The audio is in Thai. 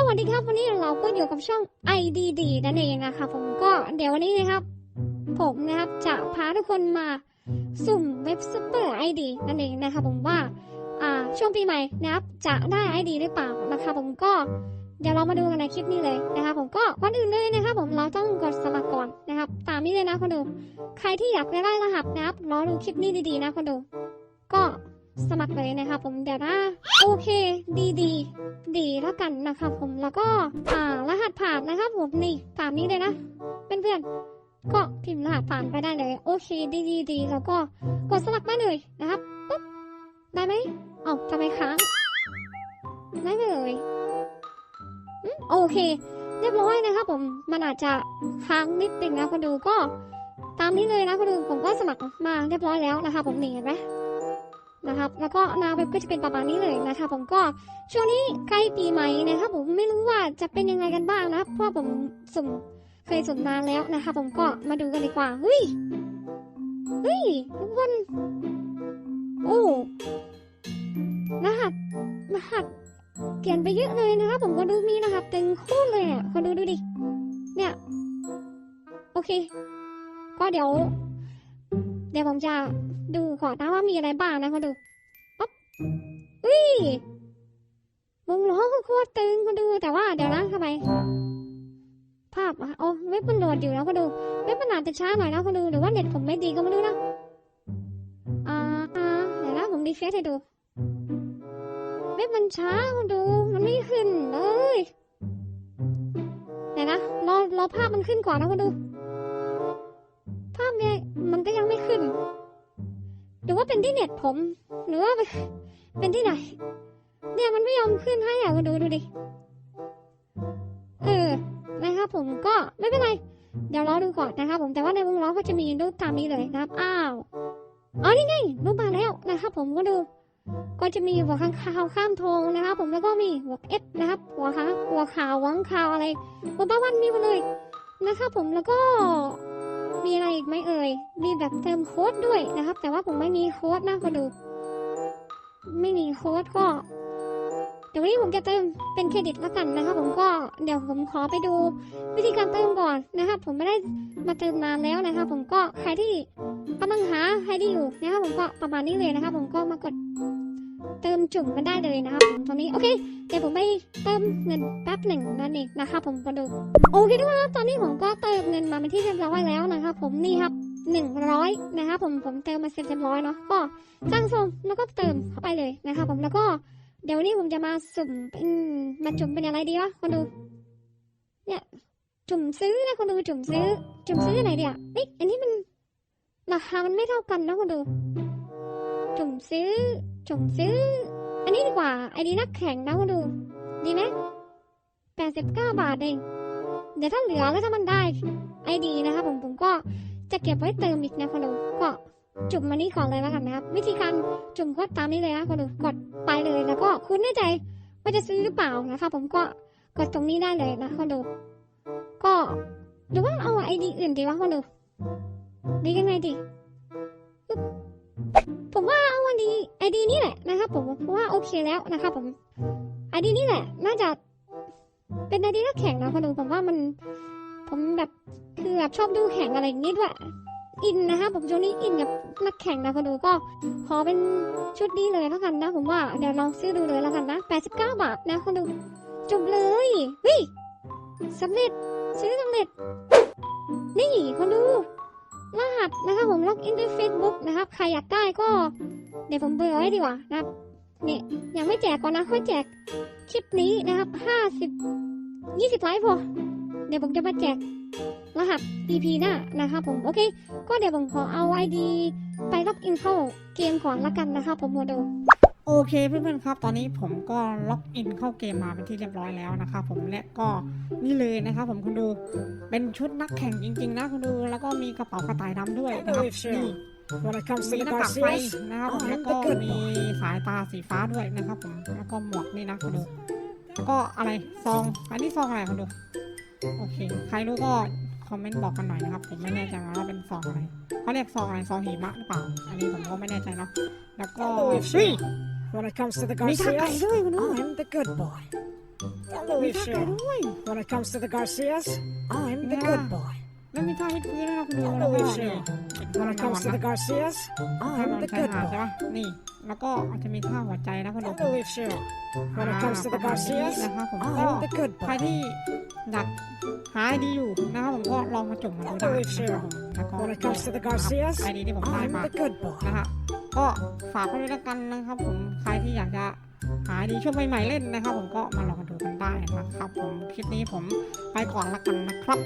สวัสดีครับวันนี้เราก็อยู่กับช่อง IDD นั่นเองนะครับผมก็เดี๋ยววันนี้นะครับ ผมนะครับจะพาทุกคนมาสุ่มเว็บซูเปอร์ไอดีนั่นเองนะครับผมว่าอ่าช่วงปีใหม่นะครับจะได้ไอดีหรือเปล่านะครับผมก็เดี๋ยวเรามาดูกันในคลิปนี้เลยนะครับผมก็ก่อนอื่นเลยนะครับผมเราต้องกดสมัครก่อนนะครับ ตามนี้เลยนะคนดู ใครที่อยากได้รหัสนะครับรอดูคลิปนี้ดีๆนะคนดู ก็ สมัครเลยนะครับผมเดี๋ยวนะโอเค ดีดีดีแล้วกันนะครับผมแล้วก็อ่ารหัสผ่านนะครับผมนี่ตามนี้เลยนะเพื่อนๆก็พิมพ์รหัสผ่านไปได้เลย โอเค ดีดีดีแล้วก็กดสมัครได้เลยนะครับปุ๊บได้ไหมเอ้าทำไมค้างได้ไหมเลยอโอเค เรียบร้อยนะครับผมมันอาจจะค้างนิดนึงนะคนดูก็ ตามนี้เลยนะคนดูผมก็สมัครมาเรียบร้อยแล้วนะคะผมนี่เห็นไหม นะครับ แล้วก็หนาเว็บก็จะเป็นประมาณนี้เลยนะคะผมก็ช่วงนี้ใกล้ปีใหม่นะครับผมไม่รู้ว่าจะเป็นยังไงกันบ้างนะเพราะผมสุ่มเคยสุ่มนานแล้วนะคะผมก็มาดูกันดีกว่าเฮ้ยเฮ้ยทุกคนโอ้รหัสรหัสเปลี่ยนไปเยอะเลยนะครับผมก็ดูมีนะครับเต็งคตรเลยอะคนดูดูดิเนี่ยโอเค ก็เดี๋ยว เดี๋ยวผมจะ ดูก่อนนะว่ามีอะไรบ้างนะคนดูอ๊อบเฮ้ยวงล้อโคตรตึงคนดู แต่ว่าเดี๋ยวนะทำไม ภาพอะโอ้เว็บมันโหลดอยู่แล้วคนดู เว็บมันอาจจะช้าหน่อยนะคนดู หรือว่าเน็ตผมไม่ดีก็ไม่รู้นะอ่าอ่าเดี๋ยวนะผมดีเฟซให้ดู เว็บมันช้าคนดู มันไม่ขึ้นเลยเดี๋ยวนะรอรอภาพมันขึ้นก่อนนะคนดู ภาพเนี่ยมันก็ยังไม่ขึ้น หรือว่าเป็นที่เน็ตผม หรือว่าเป็นที่ไหน เนี่ยมันไม่ยอมขึ้นให้อะมาดูดูดิ เออ นะครับผมก็ไม่เป็นไร เดี๋ยวรอดูก่อนนะครับผมแต่ว่าในวงล้อก็จะมีรูปตามนี้เลยนะครับ อ้าว อ๋อ นี่ไงรูปมาแล้วนะครับผมก็ดู ก็จะมีหัวข้างคาวข้ามโทงนะครับ ผมแล้วก็มีหัวเอฟนะครับหัวขาหัวขาววังขาวอะไรหัวป้าวันมีหมดเลยนะครับผมแล้วก็ มีอะไรอีกไหมเอ่ย มีแบบเติมโค้ดด้วยนะครับ แต่ว่าผมไม่มีโค้ดนะก็ดู ไม่มีโค้ดก็ เดี๋ยววันนี้ผมจะเติมเป็นเครดิตแล้วกันนะครับ ผมก็เดี๋ยวผมขอไปดูวิธีการเติมก่อนนะครับ ผมไม่ได้มาเติมนานแล้วนะครับ ผมก็ใครที่กำลังหาใครที่อยู่นะครับ ผมก็ประมาณนี้เลยนะครับ ผมก็มากด เติมจุ่มกันได้เลยนะครับผมตอนนี้โอเคเดี๋ยวผมไปเติมเงินแป๊บหนึ่งนั่นเองนะครับผมก็ดูโอเคทุกคนตอนนี้ผมก็เติมเงินมาเป็นที่เรียบร้อยแล้วนะครับผมนี่ครับหนึ่งร้อยนะครับผมผมเติมมาเสร็จเรียบร้อยเนาะก็สร้างส่งแล้วก็เติมเข้าไปเลยนะครับผมแล้วก็เดี๋ยวนี้ผมจะมาสุ่มเป็นมาจุ่มเป็นอะไรดีวะคนดูเนี่ยจุ่มซื้อนะคนดูจุ่มซื้อ จุ่มซื้อไหนเดียวเอ๊ะอันนี้มันราคามันไม่เท่ากันนะคนดู จุ่มซื้อ จุ่มซื้อ อันนี้ดีกว่า ไอดีนักแข่งนะคนดู ดีไหมแปดสิบเก้าบาทเอง เดี๋ยวถ้าเหลือแล้วถ้ามันได้ ไอดีนะครับผมผมก็จะเก็บไว้เติมอีกนะคนดู ก็จุ่มมานี้ก่อนเลยแล้วกันนะครับ วิธีการจุ่มก็ตามนี้เลยนะคนดู กดไปเลยแล้วก็คุณแน่ใจว่าจะซื้อหรือเปล่านะคะผมก็กดตรงนี้ได้เลยนะคนดู ก็หรือว่าเอาไอดีอื่นดีวะคนดูดียังไงดีปึ๊บ ผมว่าเอาไอดีไอดีนี่แหละนะครับผมเพราะว่าโอเคแล้วนะครับผมไอดีนี่แหละน่าจะเป็นไอดีนักแข่งนะคนดูผมว่ามัน ผมแบบคือแบบชอบดูแข่งอะไรอย่างนี้ด้วยอินนะคะผมช่วงนี้อินกับนักแข่งนะคนดูก็ขอเป็นชุดนี้เลยแล้วกันนะผมว่าเดี๋ยวลองซื้อดูเลยแล้วกันนะ 89 บาทนะคนดูจบเลยเฮ้ยสำเร็จซื้อสำเร็จ นี่คนดู รหัสนะครับผมล็อกอินด้วย Facebook นะครับ ใครอยากได้ก็ เดี๋ยวผมเบอร์ไว้ดีกว่านะครับเนี่ยยังไม่แจกก่อนนะ ค่อยแจกคลิปนี้นะครับ50 20ไลค์พอ เดี๋ยวผมจะมาแจกรหัส EP หน้านะครับผม โอเค ก็เดี๋ยวผมขอเอา ID ไปล็อกอินเข้าเกมก่อนละกันนะครับผมโมดู โอเคเพื่อนๆครับ ตอนนี้ผมก็ล็อกอินเข้าเกมมาเป็นที่เรียบร้อยแล้วนะครับผมและก็นี่เลยนะครับผมคุณดูเป็นชุดนักแข่งจริง ๆ นะคุณดูแล้วก็มีกระเป๋ากระต่ายดำด้วยนะครับนี่ When it comes to มี the หน้ากากไฟ Garcias, นะครับผม I แล้ว am ก็ the good มี boy. สายตาสีฟ้าด้วยนะครับผมแล้วก็หมวกนี่นะคุณดูแล้วก็อะไรซองอันนี้ซองอะไรคุณดูโอเค ใครรู้ก็คอมเมนต์บอกกันหน่อยนะครับ ผมไม่แน่ใจนะว่าเป็นซองอะไรเขาเรียกซองอะไรซองหิมะหรือเปล่า อันนี้ผมก็ไม่แน่ใจเนาะแล้วก็ Oh, เฮ้ย When it comes to the มีท่าไก่ Garcias, ด้วยคุณดู I am the good boy. มีท่าเตะด้วย When it comes to the Garcias, I'm the Yeah. good boy. แล้วมีท่าวิดพื้นด้วยนะคุณดูแล้วก็นี่ When it comes to the Garcias, ท่า I'm บอล the ชาย good หาดใช่ boy. ปะนี่ แล้วก็อาจจะมีท่าหัวใจนะคุณดู I believe so. When it comes to the ประมาณนี้ Garcias, นะครับผมก็ I'm the good ใคร boy. ที่อยากหาไอดีอยู่นะครับผมก็ลองมาจุ่มมาดูได้นะครับผมแล้วก็ When it comes to the Garcias, ไอดีที่ผมได้ I'm มา the good boy. นะฮะ ก็ฝากไว้ด้วยกันนะครับ ผมใครที่อยากจะหาดีช่วงใหม่ๆเล่นนะครับ ผมก็มาลองดูกันได้นะครับ ผมคลิปนี้ผมไปก่อนละกันนะครับ